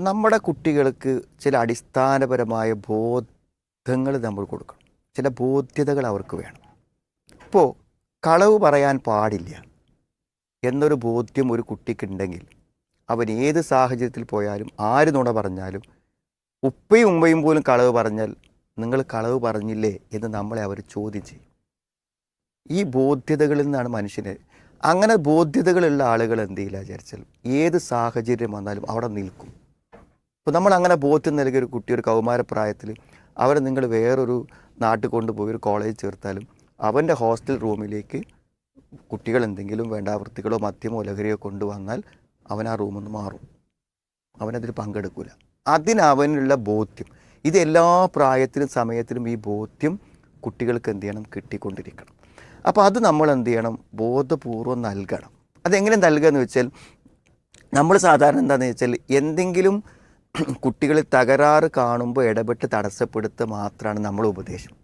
നമ്മുടെ കുട്ടികൾക്ക് ചില അടിസ്ഥാനപരമായ ബോധങ്ങൾ നമ്മൾ കൊടുക്കണം. ചില ബോധ്യതകൾ അവർക്ക് വേണം. ഇപ്പോൾ കളവ് പറയാൻ പാടില്ല എന്നൊരു ബോധ്യം ഒരു കുട്ടിക്കുണ്ടെങ്കിൽ അവൻ ഏത് സാഹചര്യത്തിൽ പോയാലും ആര് നുണ പറഞ്ഞാലും ഉപ്പയും ഉമ്മയും പോലും കളവ് പറഞ്ഞാൽ നിങ്ങൾ കളവ് പറഞ്ഞില്ലേ എന്ന് നമ്മളെ അവർ ചോദ്യം ചെയ്യും. ഈ ബോധ്യതകളിൽ നിന്നാണ് മനുഷ്യന് അങ്ങനെ ബോധ്യതകളുള്ള ആളുകൾ എന്ത് ചെയ്യില്ല വിചാരിച്ചാൽ ഏത് സാഹചര്യം വന്നാലും അവിടെ നിൽക്കും. അപ്പോൾ നമ്മൾ അങ്ങനെ ബോധ്യം നൽകിയ ഒരു കുട്ടി ഒരു കൗമാരപ്രായത്തിൽ അവരെ നിങ്ങൾ വേറൊരു നാട്ടിൽ കൊണ്ടുപോയി ഒരു കോളേജ് ചേർത്താലും അവന്റെ ഹോസ്റ്റൽ റൂമിലേക്ക് കുട്ടികൾ എന്തെങ്കിലും വേണ്ടാവൃത്തികളോ മദ്യമോ ലഹരിയോ കൊണ്ടുവന്നാൽ അവൻ ആ റൂമിൽ നിന്ന് മാറും. അവനതിൽ പങ്കെടുക്കില്ല അതിനവനുള്ള ബോധ്യം. ഇത് എല്ലാ പ്രായത്തിലും സമയത്തിലും ഈ ബോധ്യം കുട്ടികൾക്ക് എന്ത് ചെയ്യണം? കിട്ടിക്കൊണ്ടിരിക്കണം. അപ്പോൾ അത് നമ്മൾ എന്ത് ചെയ്യണം? ബോധപൂർവം നൽകണം. അതെങ്ങനെ നൽകുക എന്ന് വെച്ചാൽ നമ്മൾ സാധാരണ എന്താണെന്ന് വെച്ചാൽ എന്തെങ്കിലും കുട്ടികളിൽ തകരാറ് കാണുമ്പോൾ ഇടപെട്ട് തടസ്സപ്പെടുത്തുക മാത്രമാണ് നമ്മൾ ഉപദേശം.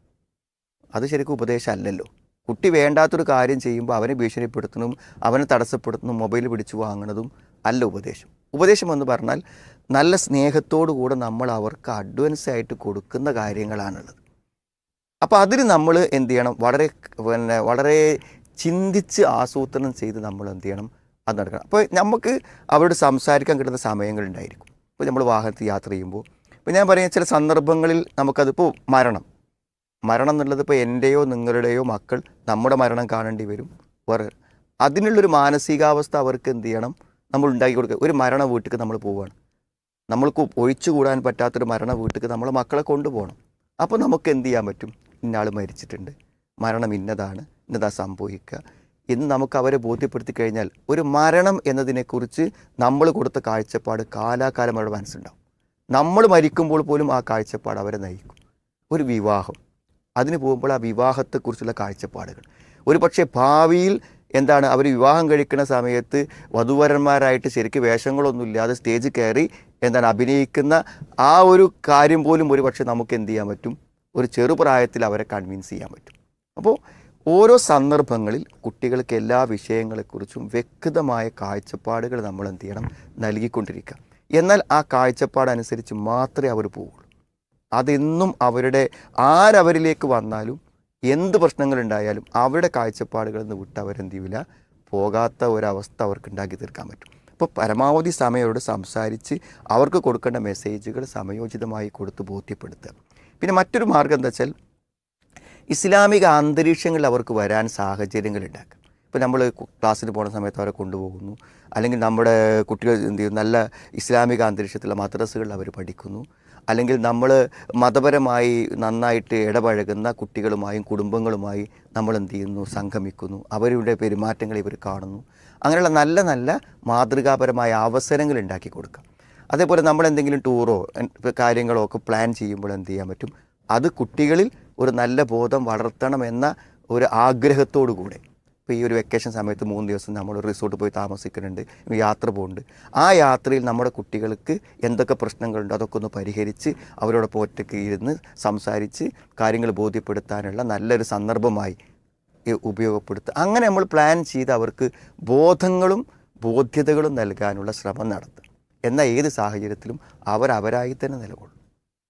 അത് ശരിക്കും ഉപദേശം അല്ലല്ലോ. കുട്ടി വേണ്ടാത്തൊരു കാര്യം ചെയ്യുമ്പോൾ അവനെ ഭീഷണിപ്പെടുത്തുന്നതും അവനെ തടസ്സപ്പെടുത്തുന്നതും മൊബൈൽ പിടിച്ചു വാങ്ങുന്നതും അല്ല ഉപദേശം. ഉപദേശം എന്ന് പറഞ്ഞാൽ നല്ല സ്നേഹത്തോടു കൂടെ നമ്മൾ അവർക്ക് അഡ്വാൻസ് ആയിട്ട് കൊടുക്കുന്ന കാര്യങ്ങളാണുള്ളത്. അപ്പോൾ അതിന് നമ്മൾ എന്ത് ചെയ്യണം? വളരെ പിന്നെ വളരെ ചിന്തിച്ച് ആസൂത്രണം ചെയ്ത് നമ്മൾ എന്ത് ചെയ്യണം? അത് നടക്കണം. അപ്പോൾ നമുക്ക് അവരോട് സംസാരിക്കാൻ കിട്ടുന്ന സമയങ്ങളുണ്ടായിരിക്കും ഇപ്പോൾ നമ്മൾ വാഹനത്തിൽ യാത്ര ചെയ്യുമ്പോൾ ഇപ്പോൾ ഞാൻ പറയുന്ന ചില സന്ദർഭങ്ങളിൽ നമുക്കതിപ്പോൾ മരണം. മരണം എന്നുള്ളത് ഇപ്പോൾ എന്റെയോ നിങ്ങളുടെയോ മക്കൾ നമ്മുടെ മരണം കാണേണ്ടി വരും. വേറെ അതിനുള്ളൊരു മാനസികാവസ്ഥ അവർക്ക് എന്ത് ചെയ്യണം? നമ്മൾ ഉണ്ടാക്കി കൊടുക്കുക. ഒരു മരണ വീട്ടിലേക്ക് നമ്മൾ പോവുകയാണ്. നമ്മൾക്ക് ഒഴിച്ചുകൂടാൻ പറ്റാത്തൊരു മരണ വീട്ടിലേക്ക് നമ്മളെ മക്കളെ കൊണ്ടുപോകണം. അപ്പോൾ നമുക്ക് എന്ത് ചെയ്യാൻ പറ്റും? ഇന്നാൾ മരിച്ചിട്ടുണ്ട്. മരണം ഇന്നതാണ്. ഇന്നതാ സംഭവിക്കുക. എന്ന് നമുക്ക് അവരെ ബോധ്യപ്പെടുത്തി കഴിഞ്ഞാൽ ഒരു മരണം എന്നതിനെക്കുറിച്ച് നമ്മൾ കൊടുത്ത കാഴ്ചപ്പാട് കാലാകാലം അവരുടെ മനസ്സുണ്ടാവും നമ്മൾ മരിക്കുമ്പോൾ പോലും ആ കാഴ്ചപ്പാട് അവരെ നയിക്കും. ഒരു വിവാഹം. അതിന് പോകുമ്പോൾ ആ വിവാഹത്തെക്കുറിച്ചുള്ള കാഴ്ചപ്പാടുകൾ. ഒരു പക്ഷേ ഭാവിയിൽ എന്താണ് അവർ വിവാഹം കഴിക്കുന്ന സമയത്ത് വധുവരന്മാരായിട്ട് ശരിക്കും വേഷങ്ങളൊന്നുമില്ലാതെ സ്റ്റേജ് കയറി എന്താണ് അഭിനയിക്കുന്ന ആ ഒരു കാര്യം പോലും ഒരു പക്ഷേ നമുക്ക് എന്ത് ചെയ്യാൻ പറ്റും? ഒരു ചെറുപ്രായത്തിൽ അവരെ കൺവിൻസ് ചെയ്യാൻ പറ്റും. അപ്പോൾ ഓരോ സന്ദർഭങ്ങളിൽ കുട്ടികൾക്ക് എല്ലാ വിഷയങ്ങളെക്കുറിച്ചും വ്യക്തമായ കാഴ്ചപ്പാടുകൾ നമ്മൾ എന്ത് ചെയ്യണം? നൽകിക്കൊണ്ടിരിക്കുക. എന്നാൽ ആ കാഴ്ചപ്പാടനുസരിച്ച് മാത്രമേ അവർ പോവുള്ളൂ. അതെന്നും അവരുടെ ആരവരിലേക്ക് വന്നാലും എന്ത് പ്രശ്നങ്ങളുണ്ടായാലും അവരുടെ കാഴ്ചപ്പാടുകളിൽ നിന്ന് വിട്ട് അവരെന്ത് ചെയ്യില്ല പോകാത്ത ഒരവസ്ഥ അവർക്ക് ഉണ്ടാക്കി തീർക്കാൻ പറ്റും. അപ്പോൾ പരമാവധി സമയം സംസാരിച്ച് അവർക്ക് കൊടുക്കേണ്ട മെസ്സേജുകൾ സമയോചിതമായി കൊടുത്ത് ബോധ്യപ്പെടുത്തുക. പിന്നെ മറ്റൊരു മാർഗം എന്താ വെച്ചാൽ ഇസ്ലാമിക അന്തരീക്ഷങ്ങളിൽ അവർക്ക് വരാൻ സാഹചര്യങ്ങൾ ഉണ്ടാക്കുക ഇപ്പോൾ നമ്മൾ ക്ലാസ്സിന് പോകുന്ന സമയത്ത് അവരെ കൊണ്ടുപോകുന്നു. അല്ലെങ്കിൽ നമ്മുടെ കുട്ടികൾ എന്ത് ചെയ്യും? നല്ല ഇസ്ലാമിക അന്തരീക്ഷത്തിലുള്ള മദ്രസകളിൽ അവർ പഠിക്കുന്നു. അല്ലെങ്കിൽ നമ്മൾ മതപരമായി നന്നായിട്ട് ഇടപഴകുന്ന കുട്ടികളുമായും കുടുംബങ്ങളുമായി നമ്മൾ എന്ത് ചെയ്യുന്നു? സംഗമിക്കുന്നു. അവരുടെ പെരുമാറ്റങ്ങൾ ഇവർ കാണുന്നു. അങ്ങനെയുള്ള നല്ല നല്ല മാതൃകാപരമായ അവസരങ്ങൾ ഉണ്ടാക്കി കൊടുക്കുക അതേപോലെ നമ്മൾ എന്തെങ്കിലും ടൂറോ കാര്യങ്ങളോ ഒക്കെ പ്ലാൻ ചെയ്യുമ്പോൾ എന്ത് ചെയ്യാൻ പറ്റും? അത് കുട്ടികളിൽ ഒരു നല്ല ബോധം വളർത്തണം എന്ന ഒരു ആഗ്രഹത്തോടു കൂടെ ഇപ്പോൾ ഈ ഒരു വെക്കേഷൻ സമയത്ത് മൂന്ന് ദിവസം നമ്മൾ റിസോർട്ട് പോയി താമസിക്കുന്നുണ്ട് യാത്ര പോകുന്നുണ്ട് ആ യാത്രയിൽ നമ്മുടെ കുട്ടികൾക്ക് എന്തൊക്കെ പ്രശ്നങ്ങളുണ്ട് അതൊക്കെ ഒന്ന് പരിഹരിച്ച് അവരോടൊപ്പം ഒറ്റയ്ക്ക് ഇരുന്ന് സംസാരിച്ച് കാര്യങ്ങൾ ബോധ്യപ്പെടുത്താനുള്ള നല്ലൊരു സന്ദർഭമായി ഉപയോഗപ്പെടുത്തുക അങ്ങനെ നമ്മൾ പ്ലാൻ ചെയ്ത് അവർക്ക് ബോധങ്ങളും ബോധ്യതകളും നൽകാനുള്ള ശ്രമം നടത്തുക. എന്നാൽ ഏത് സാഹചര്യത്തിലും അവർ അവരായി തന്നെ നിലകൊള്ളും.